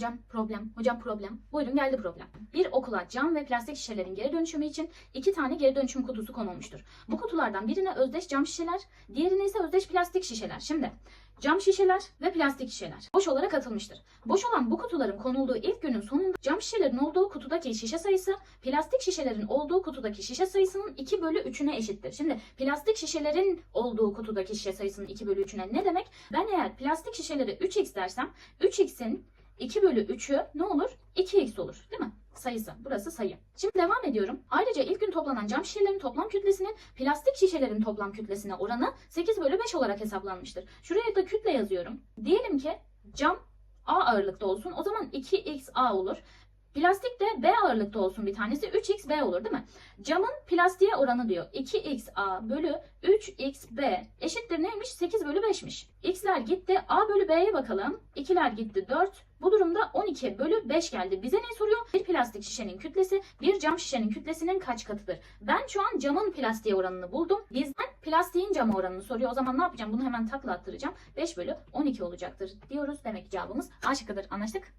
Hocam problem, hocam problem. Buyurun geldi problem. Bir okula cam ve plastik şişelerin geri dönüşümü için iki tane geri dönüşüm kutusu konulmuştur. Bu kutulardan birine özdeş cam şişeler, diğerine ise özdeş plastik şişeler. Şimdi cam şişeler ve plastik şişeler boş olarak atılmıştır. Boş olan bu kutuların konulduğu ilk günün sonunda cam şişelerin olduğu kutudaki şişe sayısı plastik şişelerin olduğu kutudaki şişe sayısının 2 bölü 3'üne eşittir. Şimdi plastik şişelerin olduğu kutudaki şişe sayısının 2 bölü 3'üne ne demek? Ben eğer plastik şişeleri 3x dersem 3x'in 2 bölü 3'ü ne olur? 2x olur değil mi? Sayısı. Burası sayı. Şimdi devam ediyorum. Ayrıca ilk gün toplanan cam şişelerin toplam kütlesinin plastik şişelerin toplam kütlesine oranı 8 bölü 5 olarak hesaplanmıştır. Şuraya da kütle yazıyorum. Diyelim ki cam A ağırlıkta olsun. O zaman 2xa olur. Plastik de B ağırlıkta olsun bir tanesi 3xb olur değil mi? Camın plastiğe oranı diyor. 2xa bölü 3xb eşittir neymiş? 8 bölü 5'miş. X'ler gitti. A bölü B'ye bakalım. 2'ler gitti 4. Bu durumda 12 bölü 5 geldi. Bize ne soruyor? Bir plastik şişenin kütlesi bir cam şişenin kütlesinin kaç katıdır? Ben şu an camın plastiğe oranını buldum. Bizden plastiğin cama oranını soruyor. O zaman ne yapacağım? Bunu hemen takla attıracağım. 5 bölü 12 olacaktır diyoruz. Demek cevabımız A şıkkıdır. Anlaştık?